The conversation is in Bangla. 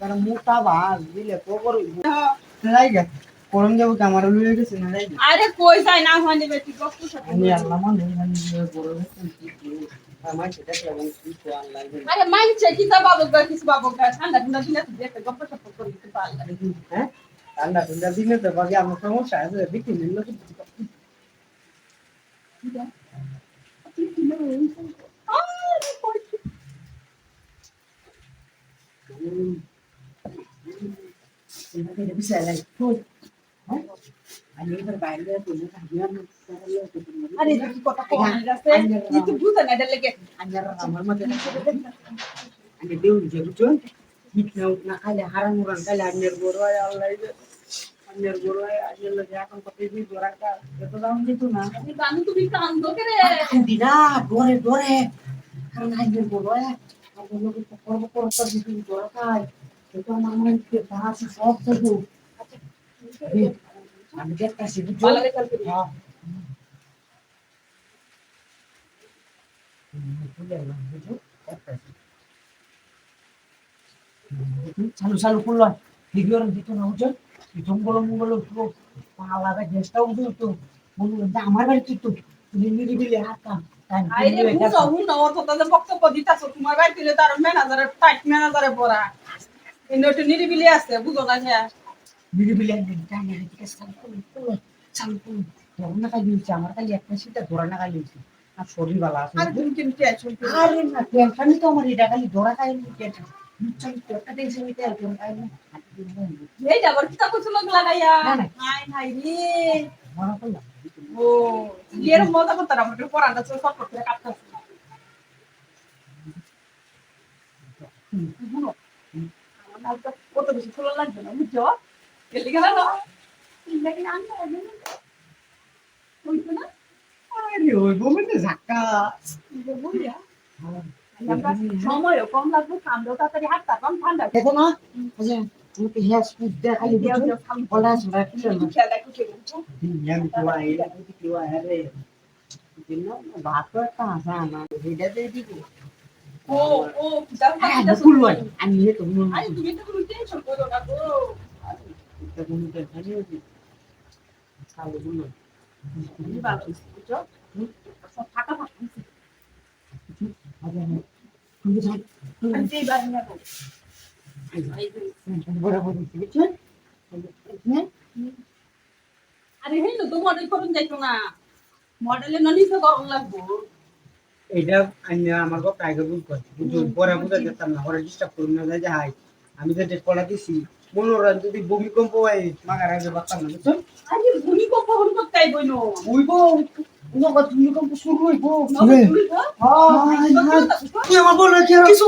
কারণ মোটা ভাত দিলে কবর নাই গে করম যাব আমার লুয়ে গেছে না নাই আরে কই যায় না হয়নি বেটি গপ্প সাথে আমি আল্লাহ মান মানে বড় আমার সেটা কেমন কি তো আল্লাহ আরে মানছে কি তা বাবু গা কিছু বাবু গা ঠান্ডা ঠান্ডা দিলে তো দেখতে গপ্প সপ্প করে দিতে পারলা। হ্যাঁ? ঠান্ডা ঠান্ডা দিনে তো বাকি আমার সমস্যা আছে বিক্রি নিল আরে কই আরে এটা কি কথা কম আছে কি তো বুঝা না এটা লেগে আমার মধ্যে আমি দেউল যে বুঝুন হিট না না খাইলে হারাম মুরান খাইলে আন্যের বড় হয় আল্লাহ আন্যের বড় হয় আন্যের লোক এখন কত দিন জোড়াটা এত দাম দিত না আমি হয় দেখতেছি চালু চালু করল। ভিডিও দিত না বুঝছ? প্রথম বলো বলো তো আলাদা গ্যাসটা উঠে তো? আমার বাড়িতে তো। তুমি নিরিবিলি হাতাম আরে বুঝো হুন ওর তো তাদের বক্তব্য দিতাছো। তোমার বাড়িতে তার ম্যানেজারে টাইট ম্যানেজারে পড়া। একটু নিরিবিলি আছে বুঝো না হ্যাঁ নিরিবিলি একদিন টাইম এদিকে চালু করল করল চালু করল ধরে না খালি হয়েছে আমার খালি একটা সিটে ধরে না খালি হয়েছে। আর শরীর ভালো আছে। আর তুমি কিন্তু টেনশন করো না। আরে না টেনশনই তো আমার এটা খালি ধরা খাইনি টেনশন চল তো একটা টেনশন নিতে আর কেন খাইনি এই যাবার কি তা কিছু লোক লাগাইয়া? না, না। হাই হাই রে। মনে করলাম ও এর মজা করতে আমাদের পড়াটা কত বেশি ভালো লাগবে না বুঝছ? এলি গেল না। লাগে আনতে হবে না হইতো না? আরে ওই মোমেন্টে ঝাক্কা। বুঝিয়া সময়ও কম লাগবে কামড়ো তাড়াতাড়ি হাতটা কম ঠান্ডা? দেখো না আচ্ছা হেয়ার স্পিড দেখ বুঝছ? বলা শোনা কি একটু খেয়াল বুঝছ আমি তো আই বুঝি কি আরে। দিন ভাত তো না দিয়ে দিবি। আমি তো তুমি তো কোনো টেনশন করো না গো আরে হেই তো মডেল করুন যাইতো না মডেলে নলিতে গরম লাগবো এটা আমি আমার কথা আগে বুঝব বুঝুন পরে বুঝা যেতাম না ওরা ডিস্টার্ব করুন না যে হাই আমি যে ডেট পড়া দিছি মনোরঞ্জন যদি ভূমিকম্প হয় মাগার আগে বাতাম না বুঝছ আরে ভূমিকম্প হল করতে আইবো নো হইব। নগদ ভূমিকম্প শুরু হইব। কি আমার বলো কি কিছু